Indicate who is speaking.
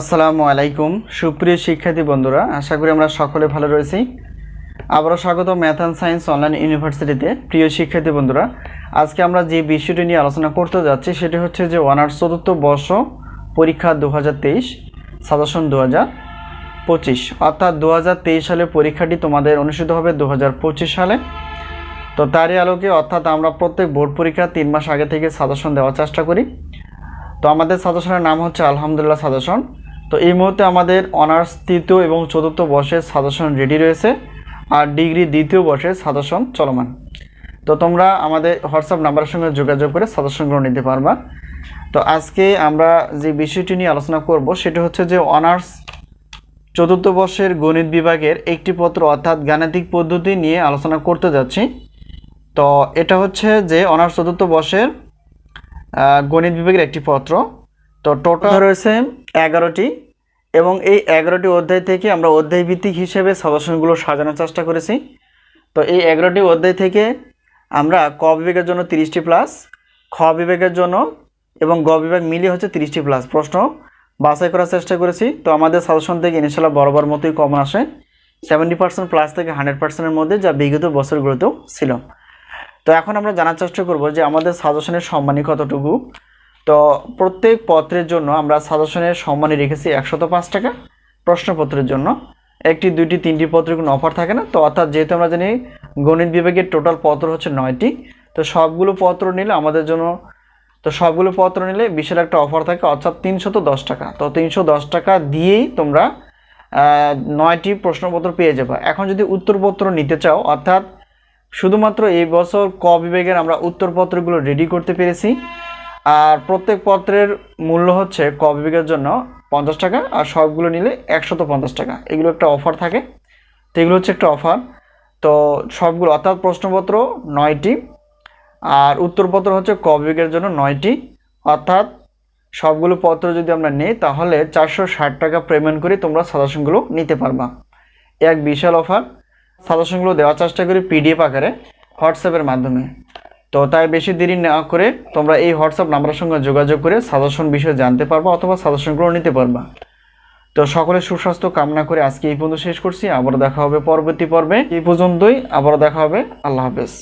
Speaker 1: আসসালামু আলাইকুম। সুপ্রিয় শিক্ষার্থী বন্ধুরা, আশা করি আমরা সকলে ভালো রয়েছি। আবারও স্বাগত ম্যাথ অ্যান্ড সায়েন্স অনলাইন ইউনিভার্সিটিতে। প্রিয় শিক্ষার্থী বন্ধুরা, আজকে আমরা যে বিষয়টি নিয়ে আলোচনা করতে যাচ্ছি সেটি হচ্ছে যে অনার্স চতুর্থ বর্ষ পরীক্ষা দু হাজার তেইশ, সাজেশন দু হাজার পঁচিশ। অর্থাৎ দু হাজার তেইশ সালে পরীক্ষাটি তোমাদের অনুষ্ঠিত হবে দু হাজার পঁচিশ সালে। তো তারই আলোকে অর্থাৎ আমরা প্রত্যেক বোর্ড পরীক্ষা তিন মাস আগে থেকে সাজেশন দেওয়ার চেষ্টা করি। তো আমাদের সাজেশনের নাম হচ্ছে আলহামদুলিল্লাহ সাজেশন। তো এই মুহূর্তে আমাদের অনার্স তৃতীয় এবং চতুর্থ বর্ষের সাজেশন রেডি রয়েছে, আর ডিগ্রি দ্বিতীয় বর্ষের সাজেশন চলমান। তো তোমরা আমাদের হোয়াটসঅ্যাপ নাম্বারের সঙ্গে যোগাযোগ করে সাজেশনগুলো নিতে পারবা। তো আজকে আমরা যে বিষয়টি নিয়ে আলোচনা করব, সেটা হচ্ছে যে অনার্স চতুর্থ বর্ষের গণিত বিভাগের একটি পত্র, অর্থাৎ গাণিতিক পদ্ধতি নিয়ে আলোচনা করতে যাচ্ছি। তো এটা হচ্ছে যে অনার্স চতুর্থ বর্ষের গণিত বিভাগের একটি পত্র। তো টোটাল রয়েছে এগারোটি এবং এই এগারোটি অধ্যায় থেকে আমরা অধ্যায় ভিত্তিক হিসেবে সাজেশনগুলো সাজানোর চেষ্টা করেছি। তো এই এগারোটি অধ্যায় থেকে আমরা ক বিভাগের জন্য তিরিশটি প্লাস খ বিভাগের জন্য এবং গ বিভাগ মিলিয়ে হচ্ছে তিরিশটি প্লাস প্রশ্ন বাছাই করার চেষ্টা করেছি। তো আমাদের সাজেশন থেকে ইনশাল্লাহ বরাবর মতোই কমন আসে। সেভেন্টি পার্সেন্ট প্লাস থেকে হান্ড্রেড পার্সেন্টের মধ্যে যা বিগত বছরগুলোতেও ছিল। তো এখন আমরা জানার চেষ্টা করব যে আমাদের সাজেশনের সম্মানী কতটুকু? তো প্রত্যেক পত্রের জন্য আমরা সাজেশনের সম্মানী রেখেছি একশত পাঁচ টাকা প্রশ্নপত্রের জন্য। একটি, দুইটি, তিনটি পত্রের কোনো অফার থাকে না। তো অর্থাৎ যেহেতু আমরা জানি গণিত বিভাগের টোটাল পত্র হচ্ছে নয়টি, তো সবগুলো পত্র নিলে আমাদের জন্য, তো সবগুলো পত্র নিলে বিশাল একটা অফার থাকে, অর্থাৎ তিনশত দশ টাকা। তো তিনশো দশ টাকা দিয়েই তোমরা নয়টি প্রশ্নপত্র পেয়ে যাবে। এখন যদি উত্তরপত্র নিতে চাও, অর্থাৎ শুধুমাত্র এই বছর ক বিভাগের আমরা উত্তরপত্রগুলো রেডি করতে পেরেছি। আর প্রত্যেক পত্রের মূল্য হচ্ছে ক বিভাগের জন্য পঞ্চাশ টাকা, আর সবগুলো নিলে একশত পঞ্চাশ টাকা। এগুলো একটা অফার থাকে। তো এগুলো হচ্ছে একটা অফার। তো সবগুলো, অর্থাৎ প্রশ্নপত্র নয়টি, আর উত্তরপত্র হচ্ছে ক বিভাগের জন্য নয়টি। অর্থাৎ সবগুলো পত্র যদি আমরা নিই, তাহলে চারশো ষাট টাকা পেমেন্ট করে তোমরা সাজেশনগুলো নিতে পারবা। এক বিশাল অফার। সাজেশনগুলো দেওয়ার চেষ্টা করি পিডিএফ আকারে হোয়াটসঅ্যাপের মাধ্যমে। তো তাই বেশি দেরি না করে তোমরা এই হোয়াটসঅ্যাপ নাম্বারের সঙ্গে যোগাযোগ করে সাজেশন বিষয়ে জানতে পারবা অথবা সাজেশনগুলো নিতে পারবা। তো সকলের সুস্বাস্থ্য কামনা করে আজকে এই পর্যন্ত শেষ করছি। আবার দেখা হবে পরবর্তী পর্বে। এই পর্যন্তই আবার দেখা হবে। আল্লাহ হাফেজ।